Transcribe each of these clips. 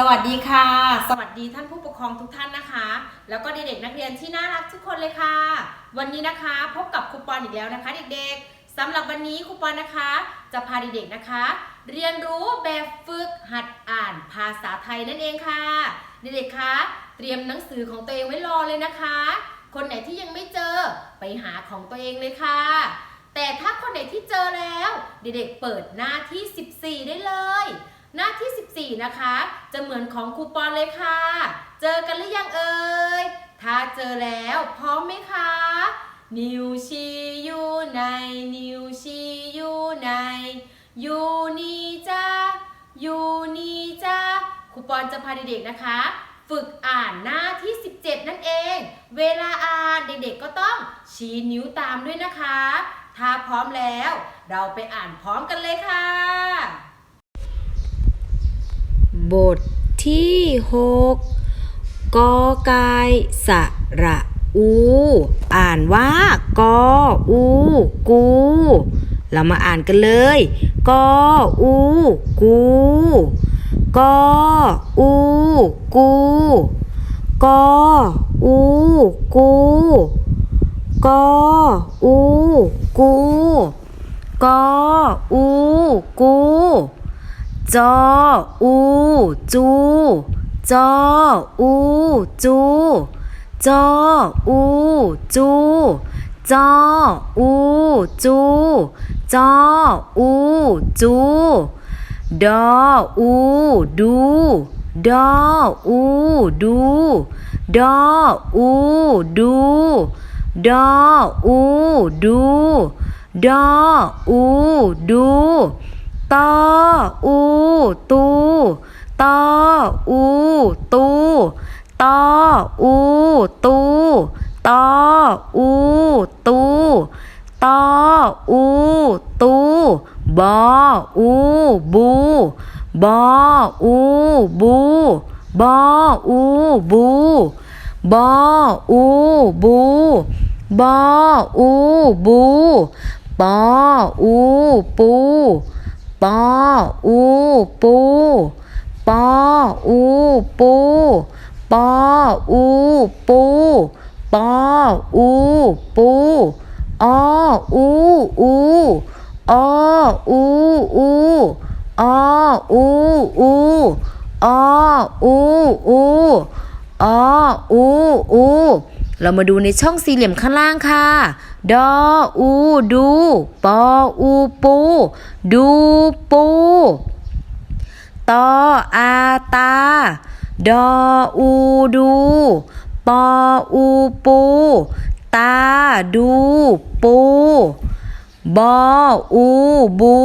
สวัสดีค่ะ สวัสดีท่านผู้ปกครองทุกท่านนะคะ แล้วก็เด็กๆนักเรียนที่น่ารักทุกคนเลยค่ะ วันนี้นะคะพบกับครูปอนอีกแล้วนะคะเด็กๆสำหรับวันนี้ครูปอนนะคะ จะพาเด็กๆนะคะ เรียนรู้แบบฝึกหัดอ่านภาษาไทยนั่นเองค่ะเด็กๆคะเตรียมหนังสือของตัวเองไว้รอเลยนะคะ คนไหนที่ยังไม่เจอไปหาของตัวเองเลยค่ะ แต่ถ้าคนไหนที่เจอแล้ว เด็กๆเปิดหน้าที่ 14 ได้เลย หน้าที่ 14 นะคะ จะเหมือนของครูปอนเลยค่ะ เจอกันหรือยังเอ่ย ถ้าเจอแล้วพร้อมไหมคะ นิวชีอยู่ใน นิวชีอยู่ในอยู่นี่จ้าอยู่นี่จ้าครูปอนจะพาเด็กๆนะคะ ฝึกอ่านหน้าที่ 17 นั่นเอง เวลาอ่านเด็กๆก็ต้องชี้นิ้วตามด้วยนะคะ ถ้าพร้อมแล้ว เราไปอ่านพร้อมกันเลยค่ะ บทที่หกกอไก่สระอู อ่านว่ากออูกู เรามาอ่านกันเลยกออูกูกออูกูกออูกูกออูกูกออูกู จออูจูจออูจูจออูจูจออูจูจออูจูดออูดูดออูดูดออูดูดออูดูดออูดู ตออู ตูตออู ตูตออู ตูตออู ตูตออู ตูบออู บูบออู บูบออู บูบออู บูบออู บูปออู ปู ปออูปูปออูปูปออูปูปออูปูออูอูออูอูออูอูออูอูออูอู เรามาดูในช่องสี่เหลี่ยมข้างล่างค่ะ ดออูดู ปออูปู ดูปูตออาตา ดออูดู ปออูปู ตาดูปู บออูบู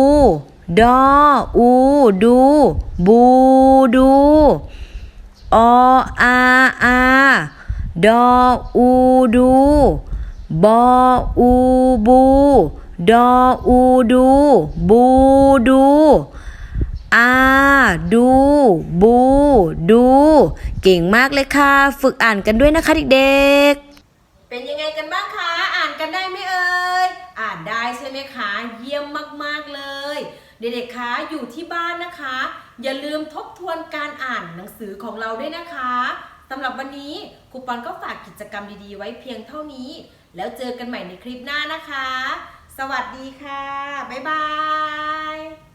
ดออูดู บูดู ออาอา ดออูดูบออูบูดออูดูบูดูอาดูบูดู เก่งมากเลยค่ะ ฝึกอ่านกันด้วยนะคะเด็กๆ เป็นยังไงกันบ้างคะ อ่านกันได้ไหมเอ่ย อ่านได้ใช่ไหมคะ เยี่ยมมากๆเลย เด็กๆคะอยู่ที่บ้านนะคะ อย่าลืมทบทวนการอ่านหนังสือของเราด้วยนะคะ สำหรับวันนี้ครูปอนก็ฝากกิจกรรมดีๆ ไว้เพียงเท่านี้ แล้วเจอกันใหม่ในคลิปหน้านะคะ สวัสดีค่ะ บ๊ายบาย